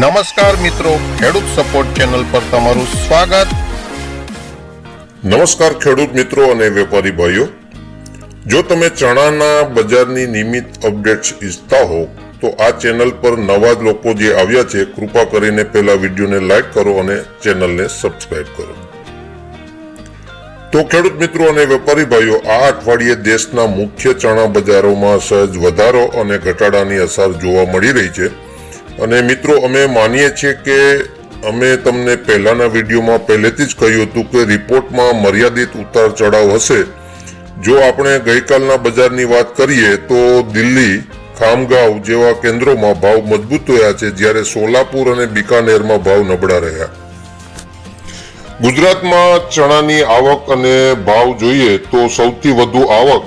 નમસ્કાર મિત્રો, ખેડૂત સપોર્ટ ચેનલ પર તમારું સ્વાગત. નમસ્કાર ખેડૂત મિત્રો અને વેપારી ભાઈઓ. જો તમે ચણાના બજારની નિયમિત અપડેટ્સ ઈચ્છતા હો, તો આ ચેનલ પર નવા જ લોકો જે આવ્યા છે, કૃપા કરીને પહેલા વિડીયોને લાઈક કરો અને ચેનલને સબસ્ક્રાઇબ કરો. તો ખેડૂત મિત્રો અને વેપારી ભાઈઓ, આ અઠવાડિયે દેશના મુખ્ય ચણા બજારોમાં સહજ વધારો અને ઘટાડાની અસર જોવા મળી રહી છે. અને મિત્રો, અમે માનીએ છીએ કે અમે તમને પહેલાના વિડીયોમાં પહેલેથી જ કહ્યું હતું કે રિપોર્ટમાં મર્યાદિત ઉતાર ચઢાવ હશે. જો આપણે ગઈકાલના બજારની વાત કરીએ, તો દિલ્હી, ખામગાંવ જેવા કેન્દ્રોમાં ભાવ મજબૂત રહ્યા છે, જ્યારે સોલાપુર અને બિકાનેરમાં ભાવ નબળા રહ્યા. ગુજરાતમાં ચણાની આવક અને ભાવ જોઈએ તો સૌથી વધુ આવક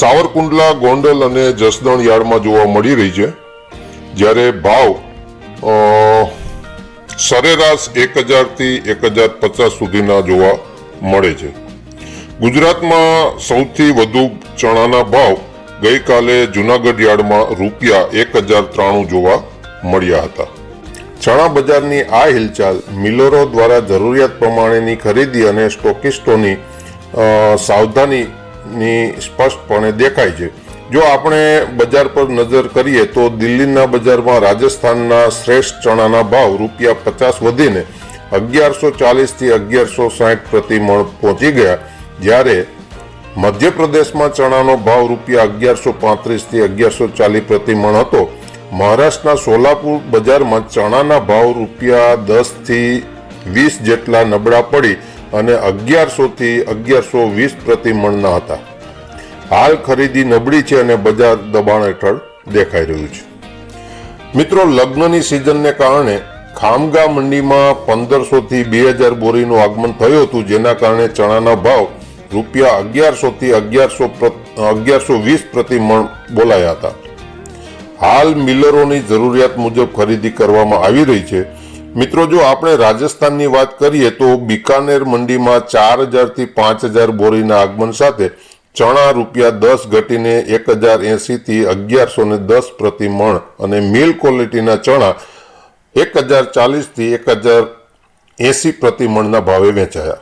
સાવરકુંડલા, ગોંડલ અને જસદણ યાર્ડમાં જોવા મળી રહી છે. જ્યારે ભાવ સરેરાશ એક હજારથી એક હજાર પચાસ સુધીના જોવા મળે છે. ગુજરાતમાં સૌથી વધુ ચણાના ભાવ ગઈકાલે જુનાગઢ યાર્ડમાં રૂપિયા એક હજાર ત્રાણું જોવા મળ્યા હતા. ચણા બજારની આ હિલચાલ મિલરો દ્વારા જરૂરિયાત પ્રમાણેની ખરીદી અને સ્ટોકિસ્ટોની સાવધાનીની સ્પષ્ટપણે દેખાય છે. જો આપણે બજાર પર નજર કરીએ તો દિલ્હીના બજારમાં રાજસ્થાનના શ્રેષ્ઠ ચણાના ભાવ રૂપિયા પચાસ વધીને અગિયારસો ચાલીસથી અગિયારસો સાઠ પ્રતિ મણ પહોંચી ગયા. જ્યારે મધ્યપ્રદેશમાં ચણાનો ભાવ રૂપિયા અગિયારસો પાંત્રીસથી અગિયારસો ચાલીસ પ્રતિ મણ હતો. મહારાષ્ટ્રના સોલાપુર બજારમાં ચણાના ભાવ રૂપિયા દસથી વીસ જેટલા નબળા પડી અને અગિયારસોથી અગિયારસો વીસ પ્રતિ મણના હતા. હાલ ખરીદી નબળી છે અને બજાર દબાણ હેઠળ દેખાઈ રહ્યું છે. મિત્રો, લગ્નની સિઝનને કારણે ખામગા મંડીમાં પંદરસો થી બે હજાર બોરીનું આગમન થયું હતું, જેના કારણે ચણાના ભાવ રૂપિયા અગિયારસો થી અગિયારસો અગિયારસો વીસ પ્રતિ મણ બોલાયા હતા. હાલ મિલરોની જરૂરિયાત મુજબ ખરીદી કરવામાં આવી રહી છે. મિત્રો, જો આપણે રાજસ્થાનની વાત કરીએ તો બિકાનેર મંડીમાં ચાર હજારથી પાંચ હજાર બોરીના આગમન સાથે ચણા રૂપિયા દસ ઘટીને એક હજાર એંસીથી અગિયારસો ને દસ પ્રતિ મણ અને મિલ ક્વોલિટીના ચણા એક હજાર ચાલીસથી એક હજાર એંસી પ્રતિ મણના ભાવે વેચાયા.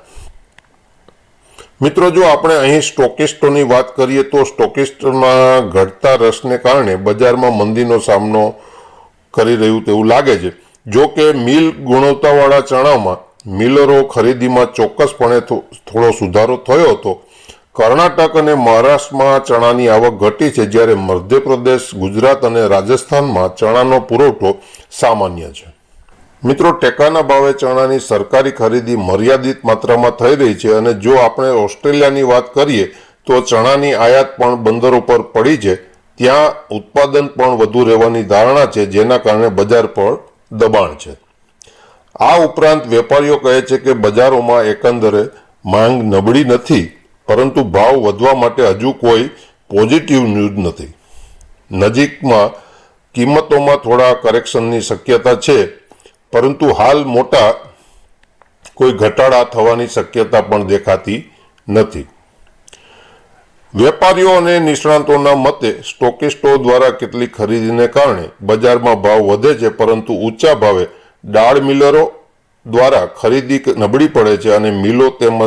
મિત્રો, જો આપણે અહીં સ્ટોકિસ્ટોની વાત કરીએ તો સ્ટોકિસ્ટમાં ઘટતા રસને કારણે બજારમાં મંદીનો સામનો કરી રહ્યું તેવું લાગે છે. જો કે મિલ ગુણવત્તાવાળા ચણામાં મિલરો ખરીદીમાં ચોક્કસપણે થોડો સુધારો થયો હતો. કર્ણાટક અને મહારાષ્ટ્રમાં ચણાની આવક ઘટી છે, જ્યારે મધ્યપ્રદેશ, ગુજરાત અને રાજસ્થાનમાં ચણાનો પુરવઠો સામાન્ય છે. મિત્રો, ટેકાના ભાવે ચણાની સરકારી ખરીદી મર્યાદિત માત્રામાં થઈ રહી છે અને જો આપણે ઓસ્ટ્રેલિયાની વાત કરીએ, તો ચણાની આયાત પણ બંદર ઉપર પડી છે. ત્યાં ઉત્પાદન પણ વધુ રહેવાની ધારણા છે, જેના કારણે બજાર પર દબાણ છે. આ ઉપરાંત વેપારીઓ કહે છે કે બજારોમાં એકંદરે માંગ નબળી નથી. પરંતુ ભાવ વધવા માટે હજુ કોઈ પોઝિટિવ ન્યૂઝ નથી. નજીકમાં કિંમતોમાં થોડા કરેક્શનની શક્યતા છે, પરંતુ હાલ મોટા કોઈ ઘટાડા થવાની શક્યતા પણ દેખાતી નથી. વેપારીઓ અને નિષ્ણાંતોના મતે સ્ટોકિસ્ટો દ્વારા કેટલીક ખરીદીને કારણે બજારમાં ભાવ વધે છે, પરંતુ ઊંચા ભાવે દાળ મિલરો દ્વારા ખરીદી નબળી પડે છે અને મિલો તેમજ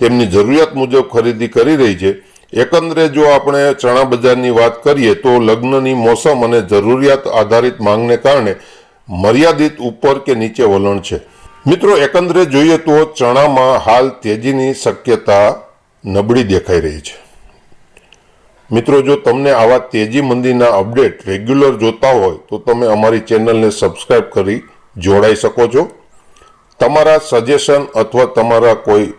તેમની જરૂરિયાત મુજબ ખરીદી કરી રહી છે. એકંદરે જો આપણે ચણા બજારની વાત કરીએ તો લગ્નની મોસમ અને જરૂરિયાત આધારિત માંગને કારણે મર્યાદિત ઉપર કે નીચે વલણ છે. મિત્રો, એકંદરે જોઈએ તો ચણામાં હાલ તેજીની શક્યતા નબળી દેખાઈ રહી છે. મિત્રો, જો તમને આવા તેજી મંદીના અપડેટ રેગ્યુલર જોતા હોય, તો તમે અમારી ચેનલને સબસ્ક્રાઈબ કરી જોડાઈ શકો છો. તમારા સજેશન અથવા તમારા કોઈ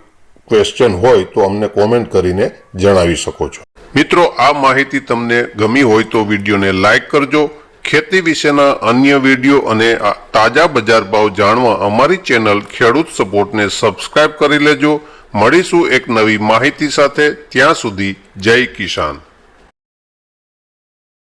ક્વેશ્ચન હોય તો અમને કોમેન્ટ કરીને જણાવી શકો છો. મિત્રો, આ માહિતી તમને ગમી હોય તો વિડીયોને લાઇક કરજો. ખેતી વિશેના અન્ય વીડિયો અને તાજા બજાર ભાવ જાણવા અમારી ચેનલ ખેડૂત સપોર્ટને સબસ્ક્રાઇબ કરી લેજો. મળીશું એક નવી માહિતી સાથે. ત્યાં સુધી જય કિસાન.